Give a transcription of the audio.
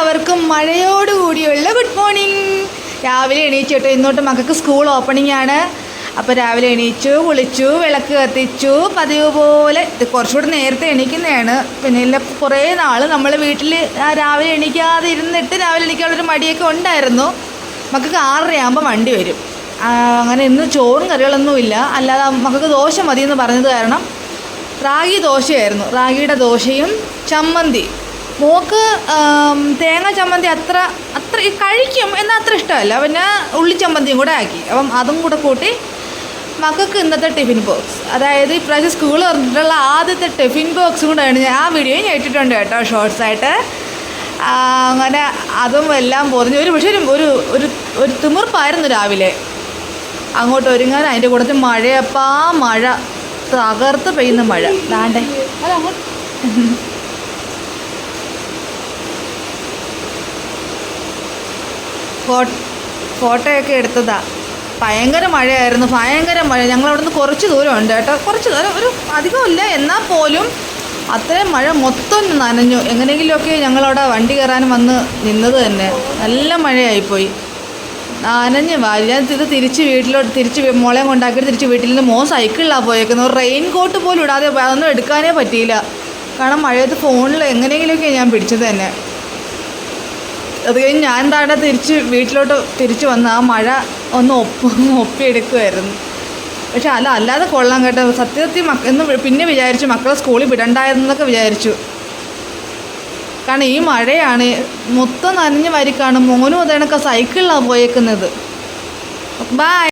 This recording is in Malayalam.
എല്ലാവർക്കും മഴയോടുകൂടിയുള്ള ഗുഡ് മോർണിംഗ്. രാവിലെ എണീച്ചു കേട്ടോ ഇന്നോട്ട് മക്കൾക്ക് സ്കൂൾ ഓപ്പണിംഗ് ആണ് അപ്പോൾ രാവിലെ എണീച്ചു കുളിച്ചു വിളക്ക് കത്തിച്ചു പതിവ് പോലെ ഇത് കുറച്ചുകൂടി നേരത്തെ എണീക്കുന്നതാണ്. പിന്നെ ഇല്ല കുറേ നാൾ നമ്മൾ വീട്ടിൽ രാവിലെ എണീക്കാതെ ഇരുന്നിട്ട് രാവിലെ എണീക്കാനുള്ളൊരു മടിയൊക്കെ ഉണ്ടായിരുന്നു. മക്കൾക്ക് ആറരയാകുമ്പോൾ വണ്ടി വരും. അങ്ങനെ ഇന്ന് ചോറും കറികളൊന്നുമില്ല അല്ലാതെ മക്കൾക്ക് ദോശ മതിയെന്ന് പറഞ്ഞത് കാരണം റാഗി ദോശയായിരുന്നു. റാഗിയുടെ ദോശയും ചമ്മന്തി. മോക്ക് ആം, തേങ്ങ ചമ്മന്തി അത്ര അത്ര കഴിക്കും എന്നാൽ അത്ര ഇഷ്ടമല്ല. പിന്നെ ഉള്ളി ചമ്മന്തിയും കൂടെ ആക്കി. അപ്പം അതും കൂടെ കൂട്ടി മക്കൾക്ക് ഇന്നത്തെ ടിഫിൻ ബോക്സ്. അതായത് ഇപ്രാവശ്യം സ്കൂൾ തുറന്നിട്ടുള്ള ആദ്യത്തെ ടിഫിൻ ബോക്സും കൂടെയാണ് ഞാൻ ആ വീഡിയോ ഞാൻ ഇട്ടിട്ടുണ്ട് കേട്ടോ ഷോർട്സ് ആയിട്ട്. ആ, അങ്ങനെ അതും എല്ലാം പൊതിഞ്ഞ് ഒരു പക്ഷേ ഒരു ഒരു ഒരു തിമിർപ്പായിരുന്നു രാവിലെ. അങ്ങോട്ട് ഒരുങ്ങാൻ അതിന്റെ കൂട്ടത്തിൽ മഴയപ്പാ മഴ തകർത്ത് പെയ്യുന്ന മഴ. ദാണ്ടേ. അല്ല അങ്ങോട്ട് ഫോ- ഫോട്ടോയൊക്കെ എടുത്തതാ. ഭയങ്കര മഴയായിരുന്നു ഭയങ്കര മഴ. ഞങ്ങൾ നിന്ന് കുറച്ച് ദൂരം ഉണ്ട് കേട്ടോ. കുറച്ച് ദൂരം ഒരു അധികമില്ല. എന്നാൽ പോലും അത്രയും മഴ മൊത്തം നനഞ്ഞു. എങ്ങനെയെങ്കിലുമൊക്കെ ഞങ്ങളവിടെ വണ്ടി കയറാൻ വന്ന് നിന്നത് തന്നെ. നല്ല മഴയായിപ്പോയി. നനഞ്ഞ് വാരി ഞാൻ ഇത് തിരിച്ച് വീട്ടിലോട്ട് തിരിച്ച് മുളയും കൊണ്ടാക്കിയിട്ട് തിരിച്ച് വീട്ടിൽ നിന്ന് മോൻ സൈക്കിളിലാണ് പോയേക്കുന്നത്. റെയിൻ കോട്ട് പോലും ഇടാതെ. അതൊന്നും എടുക്കാനേ പറ്റിയില്ല. കാരണം മഴയത്ത് ഫോണിൽ എങ്ങനെയെങ്കിലുമൊക്കെ ഞാൻ പിടിച്ചത് തന്നെ. അത് കഴിഞ്ഞ് ഞാൻ താഴെ തിരിച്ച് വീട്ടിലോട്ട് തിരിച്ച് വന്ന് ആ മഴ ഒന്ന് ഒപ്പ് ഒപ്പിയെടുക്കുമായിരുന്നു പക്ഷെ അല്ല അല്ലാതെ കൊള്ളാം കേട്ടോ. സത്യത്തിൽ മക്ക എന്ന് പിന്നെ വിചാരിച്ചു മക്കളെ സ്കൂളിൽ വിടണ്ടായിരുന്നൊക്കെ വിചാരിച്ചു. കാരണം ഈ മഴയാണ് മൊത്തം നനഞ്ഞ് വരിക്കാണ്. മോനും അതേണൊക്കെ സൈക്കിളിലാണ് പോയേക്കുന്നത്. ബൈ.